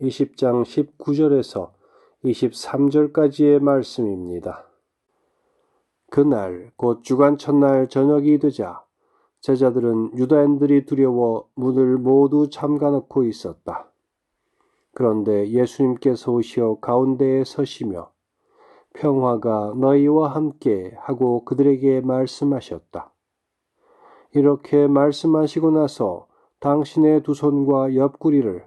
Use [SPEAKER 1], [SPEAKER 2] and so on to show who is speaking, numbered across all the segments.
[SPEAKER 1] 20장 19절에서 23절까지의 말씀입니다. 그날 곧 주간 첫날 저녁이 되자 제자들은 유다인들이 두려워 문을 모두 잠가놓고 있었다. 그런데 예수님께서 오시어 가운데에 서시며 평화가 너희와 함께 하고 그들에게 말씀하셨다. 이렇게 말씀하시고 나서 당신의 두 손과 옆구리를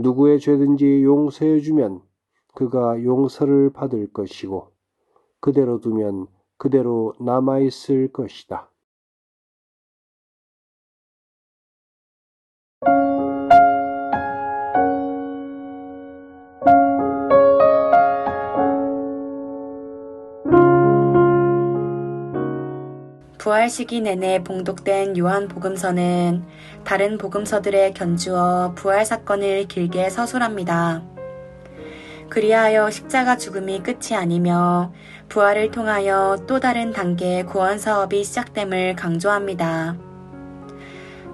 [SPEAKER 1] 누구의 죄든지 용서해 주면 그가 용서를 받을 것이고 그대로 두면 그대로 남아 있을 것이다.
[SPEAKER 2] 부활 시기 내내 봉독된 요한 복음서는 다른 복음서들에 견주어 부활 사건을 길게 서술합니다. 그리하여 십자가 죽음이 끝이 아니며 부활을 통하여 또 다른 단계의 구원 사업이 시작됨을 강조합니다.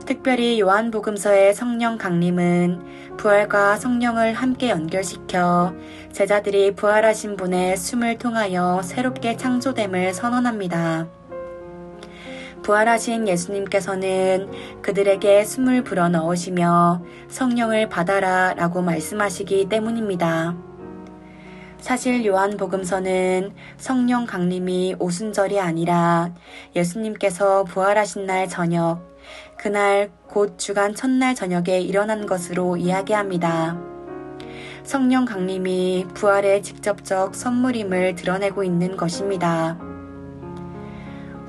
[SPEAKER 2] 특별히 요한복음서의 성령 강림은 부활과 성령을 함께 연결시켜 제자들이 부활하신 분의 숨을 통하여 새롭게 창조됨을 선언합니다. 부활하신 예수님께서는 그들에게 숨을 불어 넣으시며 성령을 받아라 라고 말씀하시기 때문입니다. 사실 요한복음서는 성령 강림이 오순절이 아니라 예수님께서 부활하신 날 저녁, 그날 곧 주간 첫날 저녁에 일어난 것으로 이야기합니다. 성령 강림이 부활의 직접적 선물임을 드러내고 있는 것입니다.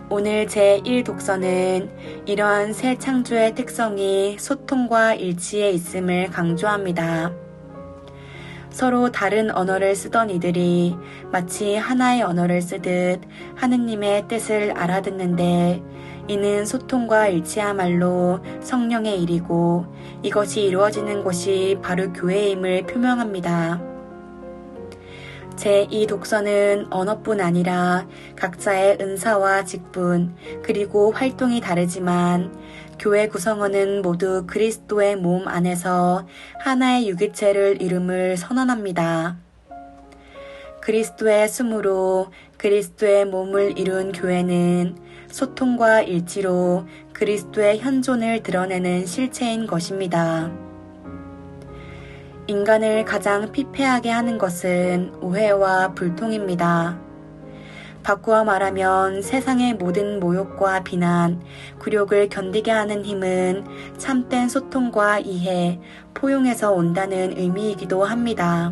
[SPEAKER 2] 오늘 제1독서는 이러한 새 창조의 특성이 소통과 일치에 있음을 강조합니다. 서로 다른 언어를 쓰던 이들이 마치 하나의 언어를 쓰듯 하느님의 뜻을 알아듣는데 이는 소통과 일치야말로 성령의 일이고 이것이 이루어지는 곳이 바로 교회임을 표명합니다. 제2 독서는 언어뿐 아니라 각자의 은사와 직분, 그리고 활동이 다르지만 교회 구성원은 모두 그리스도의 몸 안에서 하나의 유기체를 이름을 선언합니다. 그리스도의 숨으로 그리스도의 몸을 이룬 교회는 소통과 일치로 그리스도의 현존을 드러내는 실체인 것입니다. 인간을 가장 피폐하게 하는 것은 오해와 불통입니다. 바꾸어 말하면 세상의 모든 모욕과 비난, 굴욕을 견디게 하는 힘은 참된 소통과 이해, 포용에서 온다는 의미이기도 합니다.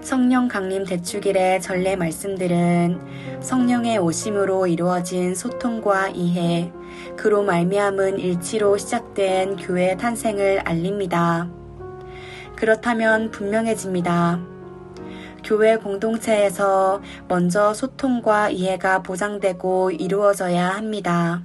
[SPEAKER 2] 성령 강림 대축일의 전례 말씀들은 성령의 오심으로 이루어진 소통과 이해, 그로 말미암은 일치로 시작된 교회 탄생을 알립니다. 그렇다면 분명해집니다. 교회 공동체에서 먼저 소통과 이해가 보장되고 이루어져야 합니다.